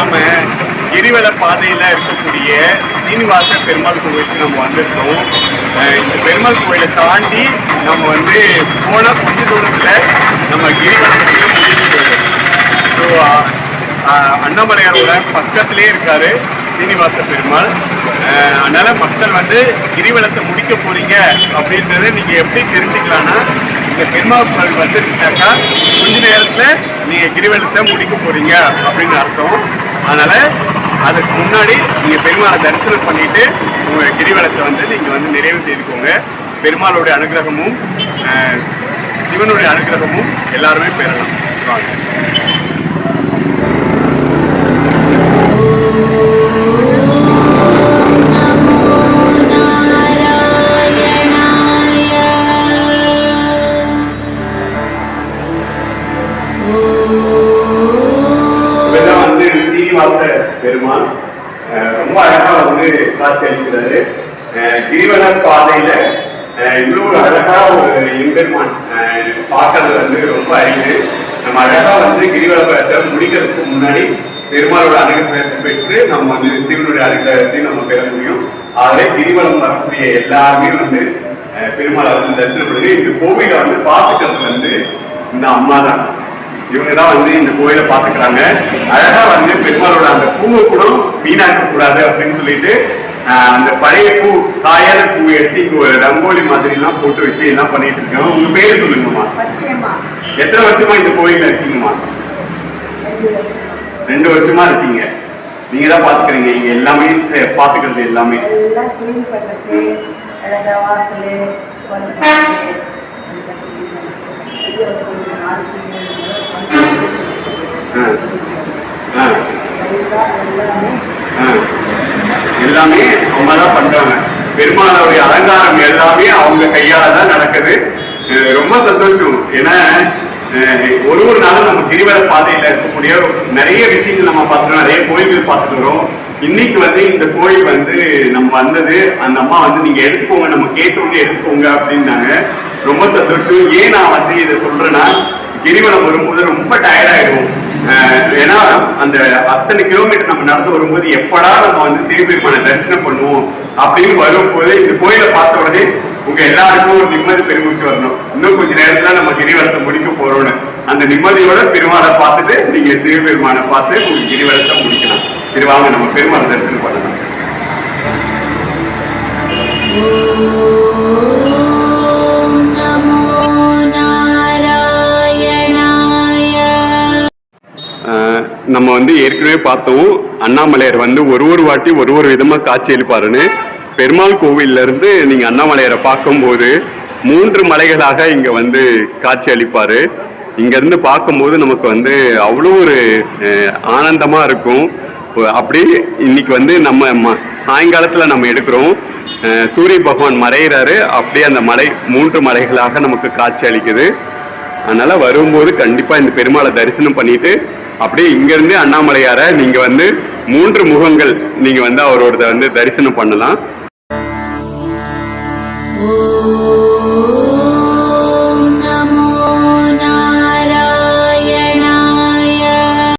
நம்ம கிரிவல பாதையில் இருக்கக்கூடிய சீனிவாச பெருமாள் கோவிலுக்கு நம்ம வந்திருக்கோம். இந்த பெருமாள் கோவிலை தாண்டி நம்ம வந்து போனால் கொஞ்ச தூரத்தில் நம்ம கிரிவலத்துக்கு முடிஞ்சு ஸோ அண்ணாமலையாரோட பக்கத்திலே இருக்காரு சீனிவாச பெருமாள். அதனால மக்கள் வந்து கிரிவலத்தை முடிக்க போறீங்க அப்படின்றத நீங்க எப்படி தெரிஞ்சுக்கலாம்னா இந்த பெருமாள் கோவில் வந்துருச்சுனாக்கா கொஞ்ச நேரத்தில் நீங்க கிரிவலத்தை முடிக்க போறீங்க அப்படின்னு அர்த்தம். அதனால அதுக்கு முன்னாடி நீங்க பெருமாளை தரிசனம் பண்ணிட்டு உங்க கிரிவலத்தை வந்து நீங்க வந்து நிறைவு செய்துக்கோங்க. பெருமாளுடைய அனுகிரகமும் சிவனுடைய அனுகிரகமும் எல்லாருமே பெறலாம். வாங்க. சீனிவாச பெருமான் ரொம்ப அழகா வந்து காட்சி அளிக்கிறாரு. அஹ் கிரிவல பாதையில அஹ் அழகா ஒரு எம்பெருமான் பார்க்கறது வந்து ரொம்ப அரிது. நம்ம அழகா வந்து கிரிவலத்தை முடிக்கிறதுக்கு முன்னாடி பெருமாளோட அனுகிரகத்தை பெற்று நம்ம வந்து சிவனுடைய அனுகிரகத்தையும் நம்ம பெற முடியும். ஆகவே கிரிவலம் வரக்கூடிய எல்லாருமே வந்து அஹ் பெருமாளை வந்து தரிசனம் இந்த கோவிலை வந்து பார்த்துக்கிறது வந்து இந்த அம்மா தான். இவங்க தான் வந்து இந்த கோயிலை பாத்துக்கிறாங்க அழகா வந்து பெருமாளோட அந்த பூவை கூட வீணாக்க கூடாது அப்படின்னு சொல்லிட்டு அந்த பழைய பூ காயான பூ எடுத்து இங்க ஒரு ரங்கோலி மாதிரி எல்லாம் போட்டு வச்சு எல்லாம் பண்ணிட்டு இருக்கோம் உங்க பேரு சொல்லுங்கம்மா. எத்தனை வருஷமா இந்த கோயில்ல இருக்கீங்கம்மா? ரெண்டு வருஷம். இருக்கீங்க. நீங்க தான் பாத்துக்கிறீங்க இங்க எல்லாமே பாத்துக்கிறது எல்லாமே. வாசல் வந்து ஆ. ஆ. எல்லாமே ஆ. எல்லாமே அவங்க தான் பண்றாங்க. பெருமாளுடைய அலங்காரம் எல்லாமே அவங்க கையால தான் நடக்குது ரொம்ப சந்தோஷம். ஏன்னா ஒரு ஒரு நாளும் நம்ம கிரிவல பாதையில இருக்கக்கூடிய நிறைய விஷயங்கள் நம்ம பார்த்துருவோம் நிறைய கோயில்கள் பார்த்துட்டு வரோம். இன்னைக்கு வந்து இந்த கோயில் வந்து நம்ம வந்தது. அந்த அம்மா வந்து நீங்க எடுத்துக்கோங்க நம்ம கேட்டோம்னு எடுத்துக்கோங்க அப்படின்னாங்க. ரொம்ப சந்தோஷம். ஏன் நான் வந்து இதை சொல்றேன்னா கிரிவலம் வரும்போது ரொம்ப டயர்ட் ஆயிடும் ஏன்னா அந்த அத்தனை கிலோமீட்டர் நம்ம நடந்து வரும்போது எப்படா நம்ம வந்து சிவபெருமானை தரிசனம் பண்ணுவோம் அப்படின்னு வரும்போது இந்த கோயிலை பார்த்த உடனே உங்க எல்லாருக்கும் ஒரு நிம்மதி பெருமிச்சு வரணும். இன்னும் கொஞ்ச நேரத்துல நம்ம கிரிவலத்தை முடிக்க போறோம்னு. அந்த நிம்மதியோட பெருமாளை பார்த்துட்டு நீங்க சிவபெருமானை பார்த்து உங்க கிரிவலத்தை முடிக்கலாம். சரி வாங்க நம்ம பெருமாளை தரிசனம் பண்ணலாம். வந்து ஏற்கனவே பார்த்தோம். அண்ணாமலையார் வந்து ஒரு ஒரு வாட்டி ஒரு ஒரு விதமா காட்சி அளிப்பாருன்னு. பெருமாள் கோவில்ல இருந்து நீங்க அண்ணாமலையாரை பார்க்கும்போது மூன்று மலைகளாக இங்க வந்து காட்சி அளிப்பாரு. இங்க இருந்து பார்க்கும்போது நமக்கு வந்து அவ்வளோ ஒரு ஆனந்தமா இருக்கும். அப்படி இன்னைக்கு வந்து நம்ம ம- சாயங்காலத்துல நம்ம எடுக்கிறோம். சூரிய பகவான் மறைகிறாரு அப்படியே அந்த மலை மூன்று மலைகளாக நமக்கு காட்சி அளிக்குது. அதனால வரும்போது கண்டிப்பா இந்த பெருமாளை தரிசனம் பண்ணிட்டு அப்படியே இங்கிருந்து அண்ணாமலையார நீங்க வந்து மூன்று முகங்கள் நீங்க வந்து அவரோட வந்து தரிசனம் பண்ணலாம்.